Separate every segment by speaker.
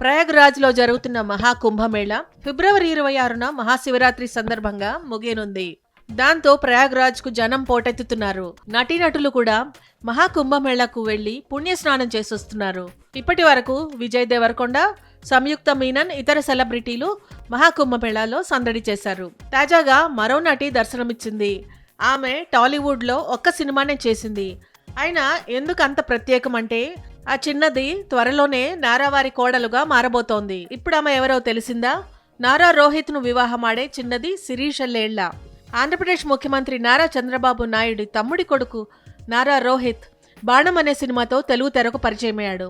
Speaker 1: ప్రయాగ్రాజ్లో జరుగుతున్న మహాకుంభమేళ ఫిబ్రవరి ఇరవై ఆరున మహాశివరాత్రి సందర్భంగా ముగియనుంది. దాంతో ప్రయాగ్రాజ్కు జనం పోటెత్తుతున్నారు. నటీనటులు కూడా మహాకుంభమేళకు వెళ్ళి పుణ్యస్నానం చేసొస్తున్నారు. ఇప్పటి వరకు విజయ్ దేవరకొండ సంయుక్త మీనన్ ఇతర సెలబ్రిటీలు మహాకుంభమేళాలో సందడి చేశారు. తాజాగా మరో నటి దర్శనమిచ్చింది. ఆమె టాలీవుడ్లో ఒక్క సినిమానే చేసింది. అయినా ఎందుకు అంత ప్రత్యేకం అంటే ఆ చిన్నది త్వరలోనే నారావారి కోడలుగా మారబోతోంది. ఇప్పుడు ఆమె ఎవరో తెలిసిందా? నారా రోహిత్ను వివాహమాడే చిన్నది శిరీషల్లేళ్ళ ఆంధ్రప్రదేశ్ ముఖ్యమంత్రి నారా చంద్రబాబు నాయుడి తమ్ముడి కొడుకు నారా రోహిత్ బాణం అనే సినిమాతో తెలుగు తెరకు పరిచయమయ్యాడు.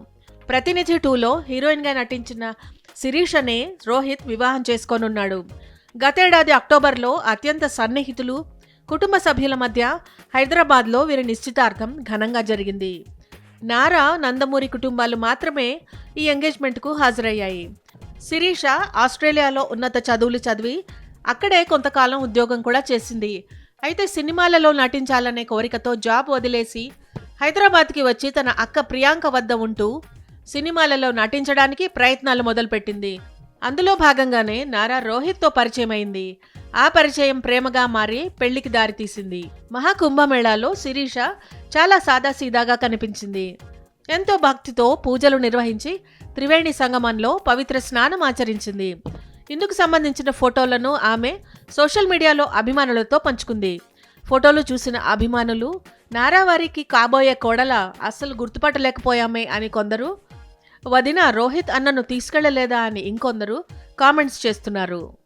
Speaker 1: ప్రతినిధి టూలో హీరోయిన్గా నటించిన శిరీషనే రోహిత్ వివాహం చేసుకోనున్నాడు. గతేడాది అక్టోబర్లో అత్యంత సన్నిహితులు కుటుంబ సభ్యుల మధ్య హైదరాబాద్లో వీరి నిశ్చితార్థం ఘనంగా జరిగింది. నారా నందమూరి కుటుంబాలు మాత్రమే ఈ ఎంగేజ్మెంట్కు హాజరయ్యాయి. శిరీష ఆస్ట్రేలియాలో ఉన్నత చదువులు చదివి అక్కడే కొంతకాలం ఉద్యోగం కూడా చేసింది. అయితే సినిమాలలో నటించాలనే కోరికతో జాబ్ వదిలేసి హైదరాబాద్కి వచ్చి తన అక్క ప్రియాంక వద్ద ఉంటూ సినిమాలలో నటించడానికి ప్రయత్నాలు మొదలుపెట్టింది. అందులో భాగంగానే నారా రోహిత్తో పరిచయం అయింది ఆ పరిచయం ప్రేమగా మారి పెళ్ళికి దారితీసింది మహాకుంభమేళాలో శిరీష చాలా సాదాసీదాగా కనిపించింది. ఎంతో భక్తితో పూజలు నిర్వహించి త్రివేణి సంగమంలో పవిత్ర స్నానం ఆచరించింది. ఇందుకు సంబంధించిన ఫోటోలను ఆమె సోషల్ మీడియాలో అభిమానులతో పంచుకుంది. ఫోటోలు చూసిన అభిమానులు నారావారికి కాబోయే కోడల అస్సలు గుర్తుపట్టలేకపోయామే అని కొందరు వదిన రోహిత్ అన్నను తీసుకెళ్ళలేదా అని ఇంకొందరు కామెంట్స్ చేస్తున్నారు.